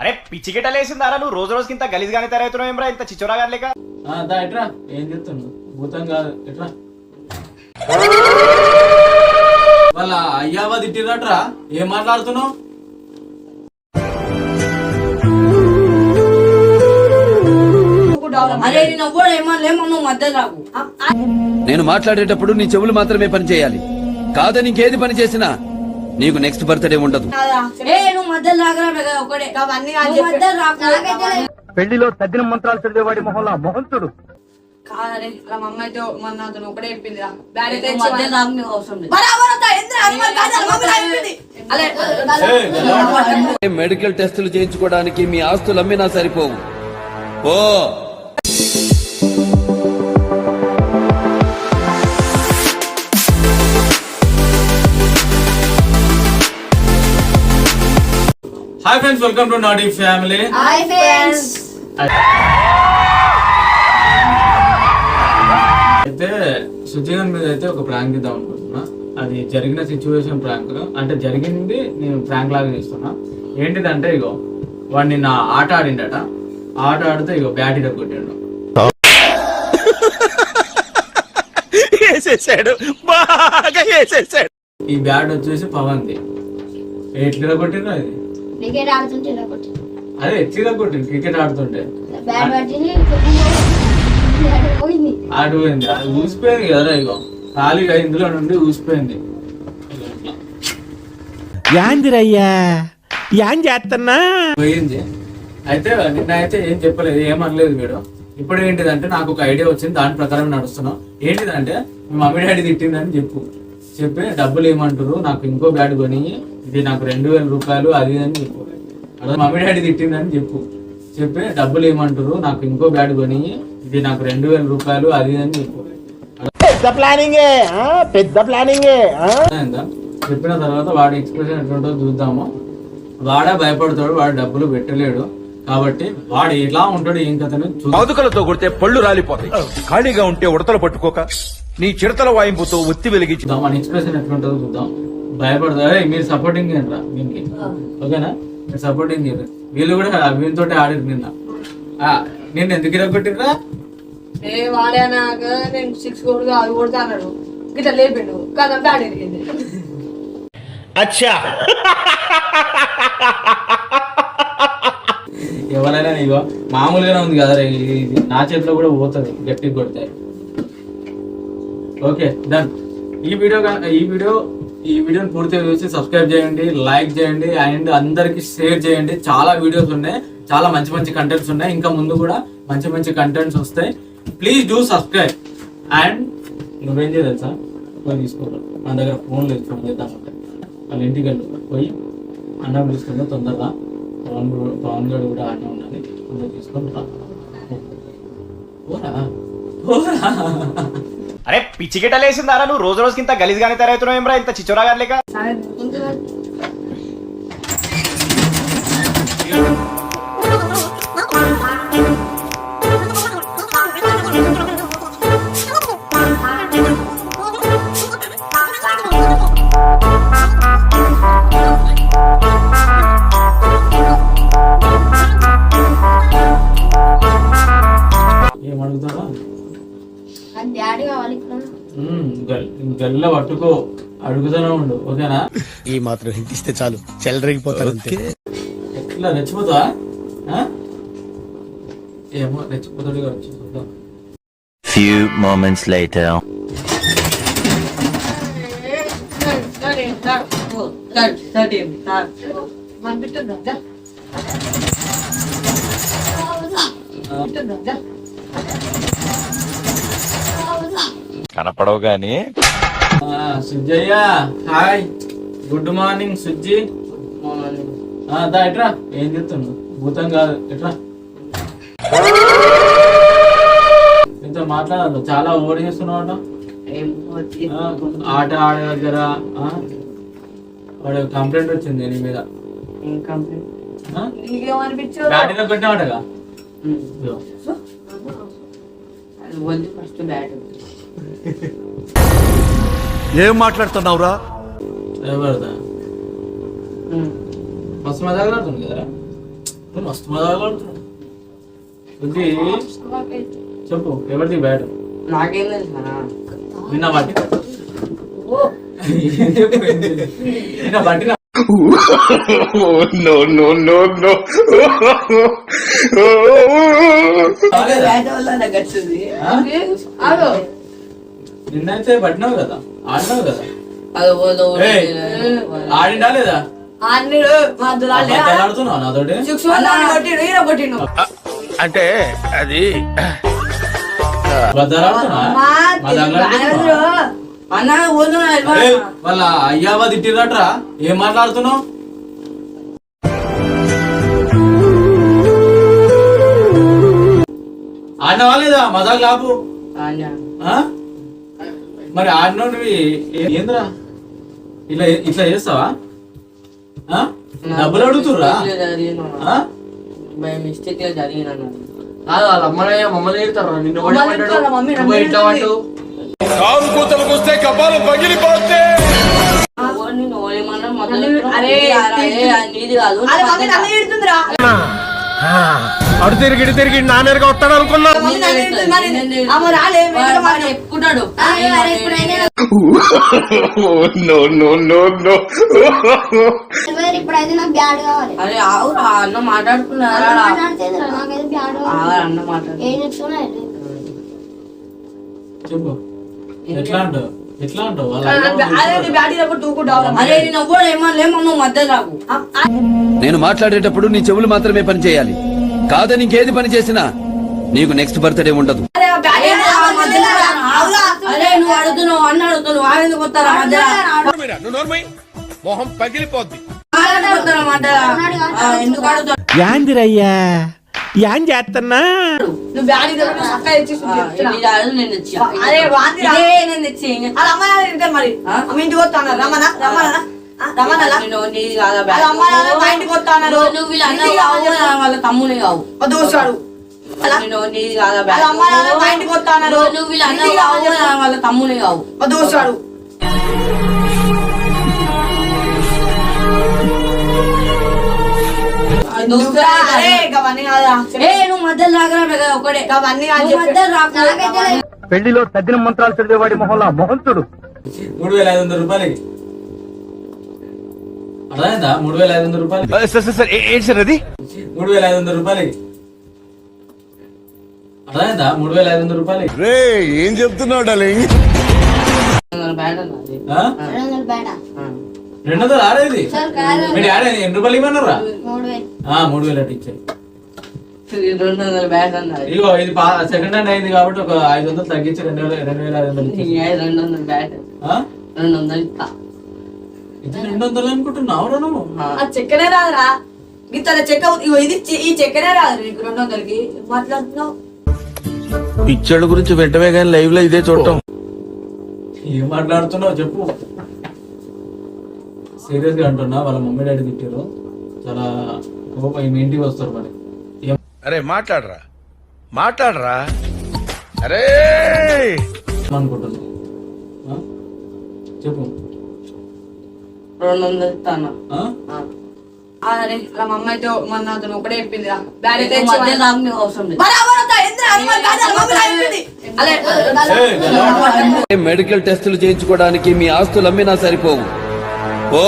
అరే పిచ్చి గిట్టలేసిందారా నువ్వు? రోజు రోజుకి ఇంత గలీజ్గానే తయారవుతున్నావు ఏమ్రా? ఇంత చిచ్చోరా గారిలేక ఆ, దా ఎట్రా? ఏం చెప్తున్నావు భూతం కాదు. ఎట్రా? వాళ్ళ అయ్యావా తిట్టిరట్రా ఏం మాట్లాడుతున్నావు? అరే నేను మాట్లాడేటప్పుడు నీ చెవులు మాత్రమే పని చేయాలి కాదని ఇంకేది పని చేసినా నీకు నెక్స్ట్ బర్త్డే ఉండదు. పెళ్ళిలో తగ్గిన మంత్రాలు చదివేవాడి మొహంలో మొహంతుడు. కాదరే మా అతను ఒకటే చెప్పింది రా. మెడికల్ టెస్టులు చేయించుకోవడానికి మీ ఆస్తులు అమ్మినా సరిపోవు. ఓ హాయ్ ఫ్రెండ్స్ వెల్కమ్ టు నాటి ఫ్యామిలీ హాయ్ ఫ్రెండ్స్ అయితే సుజీవన్ మీద అయితే ఒక ప్రాంక్ ఇద్దాం అనుకుంటున్నా. అది జరిగిన సిచ్యువేషన్ ప్రాంక్ అంటే జరిగింది నేను ప్రాంక్ లాగా చేస్తున్నా. ఏంటిదంటే ఇగో వాడు నిన్న ఆట ఆడిండట. ఆట ఆడితే ఇగో బ్యాట్ ఇడ కొట్టిండు. బాగా ఈ బ్యాట్ వచ్చేసి పవన్ది. ఎట్లా కొట్టిండ్రు అది? క్రికెట్ ఆడుతుంటే ఇలా అదే ఎట్లా కొట్టిండు క్రికెట్ ఆడుతుంటే. బ్యాట్ పట్టింది పోయింది ఆడు పోయింది అది ఊసిపోయింది కదా ఇగో. ఖాళీగా ఇందులో నుండి ఊసిపోయింది. యాందిరయ్యా యాన్ చేస్తున్నా పోయింది. అయితే నిన్న అయితే ఏం చెప్పలేదు ఏం అనలేదు వీడు. ఇప్పుడు ఏంటిదంటే నాకు ఒక ఐడియా వచ్చింది దాని ప్రకారం నడుస్తున్నాం. ఏంటిదంటే మీ మమ్మీ డాడీ తిట్టిందని చెప్పు. చెప్పి డబ్బులు ఏమంటారు నాకు ఇంకో బ్యాట్ కొని ఇది నాకు రెండు వేల రూపాయలు అది అని చెప్పు. అలా మమ్మీ డాడీ తిట్టిందని చెప్పు. చెప్పి డబ్బులు ఏమంటారు నాకు ఇంకో బ్యాట్ కొని ఇది నాకు రెండు వేల రూపాయలు అది ఇది అని చెప్పు. పెద్ద ప్లానింగే? పెద్ద ప్లానింగే? చెప్పిన తర్వాత వాడి ఎక్స్ప్రెషన్ ఎట్లుంటుందో చూద్దాము. వాడే భయపడతాడు వాడు డబ్బులు పెట్టలేడు. కాబట్టి వాడు ఎలా ఉంటాడు ఏం కథను చూద్దాం. పాదుకలతో కొడితే పళ్ళు రాలిపోతాయి. ఖాళీగా ఉంటే ఉడతలు పట్టుకోక నీ చిడతల వాయింపుతో ఒత్తి వెలిగించి. చూద్దాం మన ఎక్స్ప్రెషన్ ఎట్లుంటుందో చూద్దాం. భయపడతారు "ఏయ్, మీరు సపోర్టింగ్ ఏంట్రా దీనికి? ఓకేనా? మీరు సపోర్టింగ్ చేయరు వీళ్ళు కూడా వీళ్ళతో ఆడారు నిన్న. ఆ, నిన్న ఎందుకు ఇరగొట్టిర్రా ఏ వాడే నాకు నేను సిక్స్ కొడుకు అది కొడతా అన్నాడు. గిట్లా లేపిండు. కదా బ్యాడ్ ఎరిగింది అచ్చా. ఎవరైనా ఇగో మామూలుగానే ఉంది కదా నా చేతిలో కూడా పోతుంది గట్టిగా కొడితే ఓకే డన్ ఈ వీడియో కనుక ఈ వీడియో ఈ వీడియోని పూర్తిగా చూసి సబ్స్క్రైబ్ చేయండి లైక్ చేయండి అండ్ అందరికి షేర్ చేయండి. చాలా వీడియోస్ ఉన్నాయి చాలా మంచి మంచి కంటెంట్స్ ఉన్నాయి. ఇంకా ముందు కూడా మంచి మంచి కంటెంట్స్ వస్తాయి. ప్లీజ్ డూ సబ్స్క్రైబ్ అండ్ నువ్వేం చేయాలి సార్ పోయి తీసుకోవాలి మన దగ్గర ఫోన్ లేదు ఫోన్ చేద్దామంటే వాళ్ళ ఇంటికి వెళ్ళి. పోయి అన్నం తీసుకుంటే తొందరగా. పవన్ పవన్ గారు కూడా ఆడనే ఉన్నది తొందరగా తీసుకొని రా. పోరా? పోరా? పిచ్చి గిట్టలేసిందారా నువ్వు? రోజు రోజుకి ఇంత గలీజ్గానే తయారవుతున్నావు ఏమరా? ఇంత చిచ్చోరా Thank you. గల్ల పట్టుకో అడుగుతూనే ఉండు ఓకేనా? ఈ మాత్రం హింట్ ఇస్తే చాలు. చెల్లరగిపోతారు అంతే. ఎట్లా రెచ్చిపోతావా? ఆ? ఏమో రెచ్చిపోతాడు వచ్చి చూద్దాం. Few moments later. కనపడవు గాని. ఆ, Sujjayya hi. Good morning Sujji. దా ఎట్రా? ఏం చెప్తున్నావు భూతం కాదు. ఎట్రా? నీతో మాట్లాడాలి. చాలా ఓవర్ చేస్తున్నావు ఆట ఆడే దగ్గర? వాడు కంప్లైంట్ వచ్చింది నీ మీద. ఆ? నీకేమనిపించదు? బ్యాటింగ్ కొట్టినావాడగా ఇదిగో. ఫస్ట్ బ్యాట్ ఏం మాట్లాడుతున్నావురా? మస్తు మజాగలాడుతుంది కదరా నువ్వు మస్తు మజాగలాడుతున్నావు బుద్ధి చెప్పు ఎవరిది బ్యాట్ నాకేం. నిన్న. బట్టి నిన్న? బ్యాట్ వల్ల నాకు వచ్చింది ఆ? ఆగు నిన్నైతే పట్టినావు కదా? ఆడినావు కదా? ఆడిండా లేదా? ఆడుతున్నావు నాతోటి? అంటే అది వాళ్ళ అయ్యావా తిట్టిరట్రా ఏం మాట్లాడుతున్నావు? ఆడినవా లేదా? మజాక్ లాపు ఆ? మరి ఆడినోడివి ఏందిరా? ఇట్లా ఇట్లా చేస్తావా? డబ్బులు అడుగుతుర్రా? బై మిస్టేక్ కాదు వాళ్ళ మమ్మల్ని తిడతారు. నిన్ను ఇట్లా కూతలకు వస్తే కపాలం పగిలిపోతే. అరే, నీది కాదు. అరే అడు తిరిగి ఇటు తిరిగి నా మీదగా వస్తాడు అనుకున్నా. అన్న మాట్లాడుకున్నారా అన్న మాట్లాడు చెప్పు ఎట్లా అంటావు ఎట్లా అంటావు? నేను మాట్లాడేటప్పుడు నీ చెవులు మాత్రమే పని చేయాలి కాదని ఇంకేది పని చేసినా నీకు నెక్స్ట్ బర్త్డే ఉండదు. ఎందుకు చేస్తున్నా ఏం చేస్తా? వాళ్ళ కావు తమ్ముని కావు. కాదా వాళ్ళ బ్యాగ్? అమ్మ నాన్న పెళ్ళిలో తద్దిన మంత్రాలు చదివేవాడి మొహంలో మొహంతుడు. మూడు వేల ఐదు వందల రూపాయలకి అర్థమైందా? మూడు వేల ఐదు వందల రూపాయలు. సార్ సార్ సార్ ఏంటి సార్ అది? మూడు వేల ఐదు వందల రూపాయలకి అర్థమైందా? మూడు వేల ఐదు వందల రూపాయలకి రే ఏం చెప్తున్నావు డాలింగ్? రెండు వందలు ఆడేది? సార్ కాదు. మీ డాడీ ఎన్ని రూపాయలు ఇవ్వన్నారా మూడు వేలు ఆ, మూడు వేలు అటు ఇచ్చాయి. రెండు వందల బ్యాట్ అన్నది ఇగో ఇది సెకండ్ హ్యాండ్ అయింది కాబట్టి ఒక ఐదు వందలు తగ్గించి రెండు వేల రెండు వేల ఐదు వందలు రెండు వందల బ్యాట్ ఆ? రెండు వందలు ఇస్తా. ఇది రెండు వందలు అనుకుంటున్నావురా నువ్వు? ఆ. చెక్కనే రాదురా. గిత్త చెక్క ఇగో ఇది ఈ చెక్కనే రాదు నీకు రెండు వందలకి. మాట్లాడుతున్నావు? పిచ్చోళ్ళ గురించి వెంటనే కానీ లైవ్లో ఇదే చూడటం. ఏం మాట్లాడుతున్నావు? చెప్పు. సీరియస్గా అంటున్నా వాళ్ళ మమ్మీ డాడీ తిట్టారు చాలా కోపం మీ ఇంటికి వస్తారు మరి. ఏం అరే మాట్లాడరా. మాట్లాడరా. అరే? చెప్పు. రెండు వందలు? అరే అలా మా మొన్న అతను ఒకటే చెప్పింది. రా నీకు అవసరం లేదు. అది. మెడికల్ టెస్టులు చేయించుకోవడానికి మీ ఆస్తులు అమ్మినా సరిపోవు. ఓ!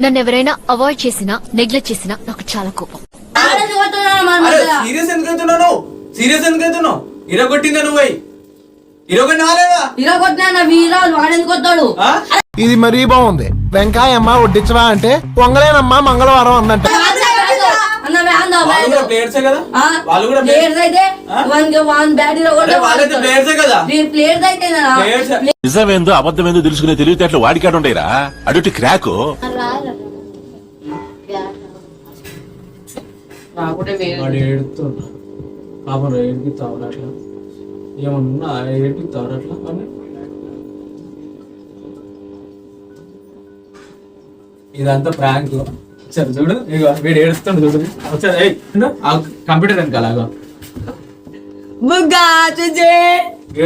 నన్ను ఎవరైనా అవాయిడ్ చేసినా నెగ్లెక్ట్ చేసినా నాకు చాలా కోపం. సీరియస్ ఎందుకు అవుతున్నావు? నువ్వు? సీరియస్ ఎందుకు అవుతున్నావు? ఇరగొట్టిందా నువ్వు పోయి ఇరగొట్టి రాలేదా ఇరగొట్టినా వీరాలు వాడెందుకు వస్తాడు ఆ? ఇది మరీ బాగుంది. వెంకాయమ్మ వడ్డించవా అంటే పొంగలేనమ్మా మంగళవారం అందంట. అన్న వ్యాన్ వాళ్ళు కూడా ప్లేయర్సే కదా? వాళ్ళు కూడా ప్లేయర్స్ అయితే ఆ? వానికి వాన్ బ్యాట్ అరే, వాళ్ళైతే ప్లేయర్సే కదా? ప్లేయర్స్ అయితే నిజమేందో అబద్ధమేందో తెలుసుకునే తెలివితేటలు వాడికాడు ఉండేరా అడుటి క్రాకు. రాదు రాకుంటే వేరే వాడు ఏడుతుంటా పాపం ఏడిపిస్తావు అట్లా ఏమన్నా ఏడిపిస్తావు అట్లా అని. ఇదంతా ప్రాంక్ సరే చూడు ఇగో వీడు ఏడుస్తుండు చూడు. ఆ కంప్యూటర్ వెనకాల బుగ్గా చుజే